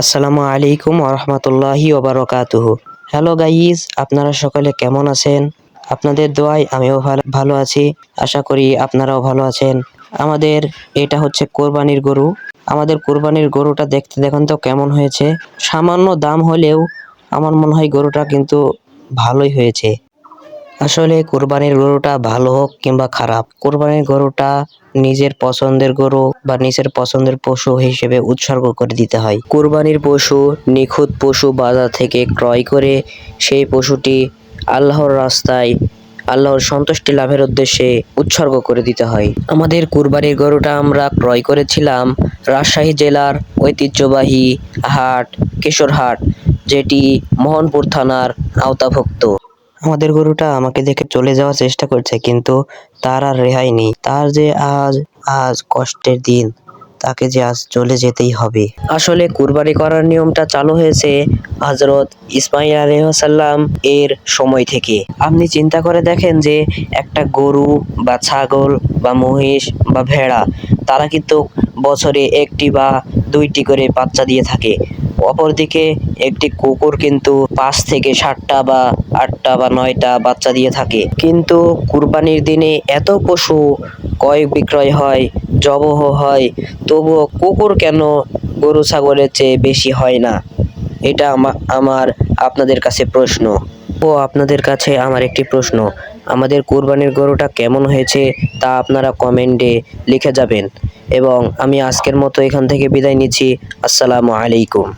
আসসালামু আলাইকুম ওরহমতুল্লাহি ওবরকাতুহ। হ্যালো গাইজ, আপনারা সকলে কেমন আছেন? আপনাদের দোয়ায় আমিও ভালো আছি, আশা করি আপনারাও ভালো আছেন। আমাদের এটা হচ্ছে কোরবানির গরু। আমাদের কোরবানির গরুটা দেখতে দেখুন তো কেমন হয়েছে। সামান্য দাম হলেও আমার মনে হয় গরুটা কিন্তু ভালোই হয়েছে। আসলে কোরবানির গরুটা ভালো হোক কিংবা খারাপ, কোরবানির গরুটা নিজের পছন্দের গরু বা নিজের পছন্দের পশু হিসেবে উৎসর্গ করে দিতে হয়। কোরবানির পশু, নিখুঁত পশু বাজার থেকে ক্রয় করে সেই পশুটি আল্লাহর রাস্তায়, আল্লাহর সন্তুষ্টি লাভের উদ্দেশ্যে উৎসর্গ করে দিতে হয়। আমাদের কুরবানির গরুটা আমরা ক্রয় করেছিলাম রাজশাহী জেলার ঐতিহ্যবাহী হাট, কিশোরহাট, যেটি মোহনপুর থানার আওতাভুক্ত। আমাদের গরুটা আমাকে দেখে চলে যাওয়ার চেষ্টা করছে, কিন্তু তার আর রেহাই নেই। তার যে আজ আজ কষ্টের দিন, তাকে যে আজ চলে যেতেই হবে। আসলে কুরবানি করার নিয়মটা চালু হয়েছে হজরত ইসমাইল আলহাম এর সময় থেকে। আপনি চিন্তা করে দেখেন যে একটা গরু বা ছাগল বা মহিষ বা ভেড়া, তারা কিন্তু বছরে একটি বা দুইটি করে বাচ্চা দিয়ে থাকে। অপরদিকে একটি কুকুর কিন্তু পাঁচ থেকে সাতটা বা আটটা বা নয়টা বাচ্চা দিয়ে থাকে। কিন্তু কুরবানির দিনে এত পশু ক্রয় বিক্রয় হয়, জবহ হয়, তবুও কুকুর কেন গরু ছাগলের চেয়ে বেশি হয় না? এটা আমা- আমার আপনাদের কাছে প্রশ্ন। ও আপনাদের কাছে আমার একটি প্রশ্ন। আমাদের কুরবানির গরুটা কেমন হয়েছে তা আপনারা কমেন্টে লিখে যাবেন। এবং আমি আজকের মতো এখান থেকে বিদায় নিচ্ছি। আসসালামু আলাইকুম।